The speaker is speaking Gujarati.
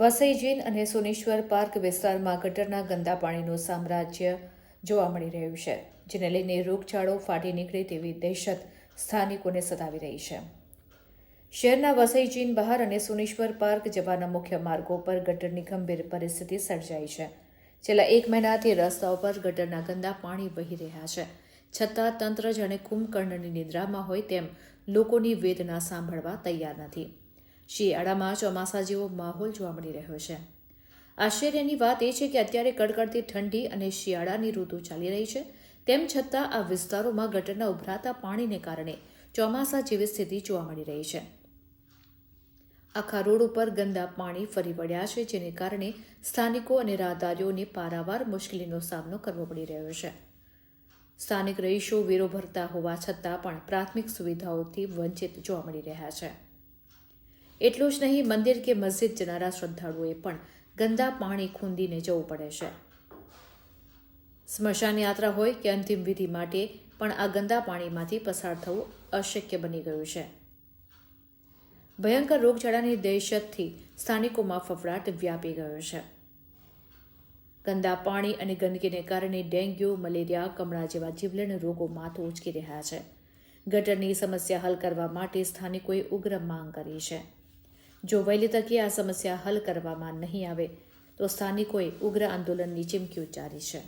વસઈ જૈન અને સોનેશ્વર પાર્ક વિસ્તારમાં ગટરના ગંદા પાણીનું સામ્રાજ્ય જોવા મળી રહ્યું છે, જેને લઈને રોગચાળો ફાટી નીકળે તેવી દહેશત સ્થાનિકોને સતાવી રહી છે. શહેરના વસઈ જૈન બહાર અને સોનેશ્વર પાર્ક જવાના મુખ્ય માર્ગો પર ગટરની ગંભીર પરિસ્થિતિ સર્જાઈ છે. છેલ્લા એક મહિનાથી રસ્તાઓ પર ગટરના ગંદા પાણી વહી રહ્યા છે. છતાં તંત્ર જાણે કુંભકર્ણની નિદ્રામાં હોય તેમ લોકોની વેદના સાંભળવા તૈયાર નથી. શિયાળામાં ચોમાસા જેવો માહોલ જોવા મળી રહ્યો છે. આશ્ચર્યની વાત એ છે કે અત્યારે કડકડતી ઠંડી અને શિયાળાની ઋતુ ચાલી રહી છે. તેમ છતાં આ વિસ્તારોમાં ગટરના ઉભરાતા પાણીને કારણે ચોમાસા જેવી સ્થિતિ જોવા મળી રહી છે. આખા રોડ ઉપર ગંદા પાણી ફરી વળ્યા છે, જેને કારણે સ્થાનિકો અને રાહદારીઓને પારાવાર મુશ્કેલીનો સામનો કરવો પડી રહ્યો છે. સ્થાનિક રહીશો વેરો ભરતા હોવા છતાં પણ પ્રાથમિક સુવિધાઓથી વંચિત જોવા મળી રહ્યા છે. એટલું જ નહીં, મંદિર કે મસ્જિદ જનારા શ્રદ્ધાળુઓએ પણ ગંદા પાણી ખૂંદીને જવું પડે છે. સ્મશાન યાત્રા હોય કે અંતિમ વિધિ માટે પણ આ ગંદા પાણીમાંથી પસાર થવું અશક્ય બની ગયું છે. ભયંકર રોગચાળાની દહેશતથી સ્થાનિકોમાં ફફડાટ વ્યાપી ગયો છે. ગંદા પાણી અને ગંદકીને કારણે ડેન્ગ્યુ, મલેરિયા, કમળા જેવા જીવલેણ રોગો માથું ઉચકી રહ્યા છે. ગટરની સમસ્યા હલ કરવા માટે સ્થાનિકોએ ઉગ્ર માંગ કરી છે. જો વહેલી તકે આ સમસ્યા હલ કરવામાં નહીં આવે, તો સ્થાનિકોએ ઉગ્ર આંદોલનની ચીમકી ઉચ્ચારી છે.